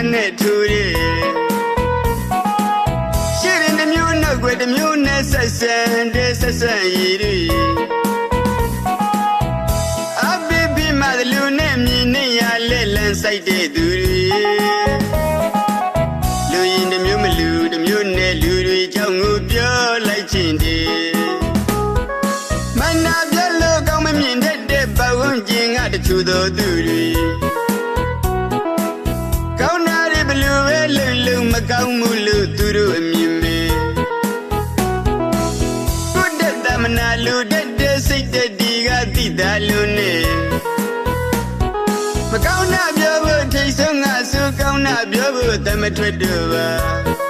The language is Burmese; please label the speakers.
Speaker 1: အနဲ့ထူရဲ့ရှေ့ရင်တစ်မျိုးနောက်ွယ်တစ်မျိုးနဲ့ဆက်ဆံတဲ့ဆက်ဆံရည်တွေအဘိဘိမတလူနဲ့မြင်နေရလက်လန်းဆိုင်တဲ့သူတွေလူရင်တစ်မျိုးမလူတစ်မျိုးနဲ့လူတွေကြောင့်ငိုပြောလိုက်ခြင်းတွေမနာပြလို့ကောင်းမမြင်တတ်တဲ့ဘဝဉာဏ်ကတချို့သောသူတွေ ကောင်းမှုလို့သူတို့အမြင်ပဲကိုယ်တက်တမနာလူတက်တဲ့စိတ်တက်ဒီကတိတာလူနဲ့မကောင်းတာပြောဖို့ထိတ်ဆုံးငါဆိုကောင်းတာပြောဖို့တမထွက်တော့ပါ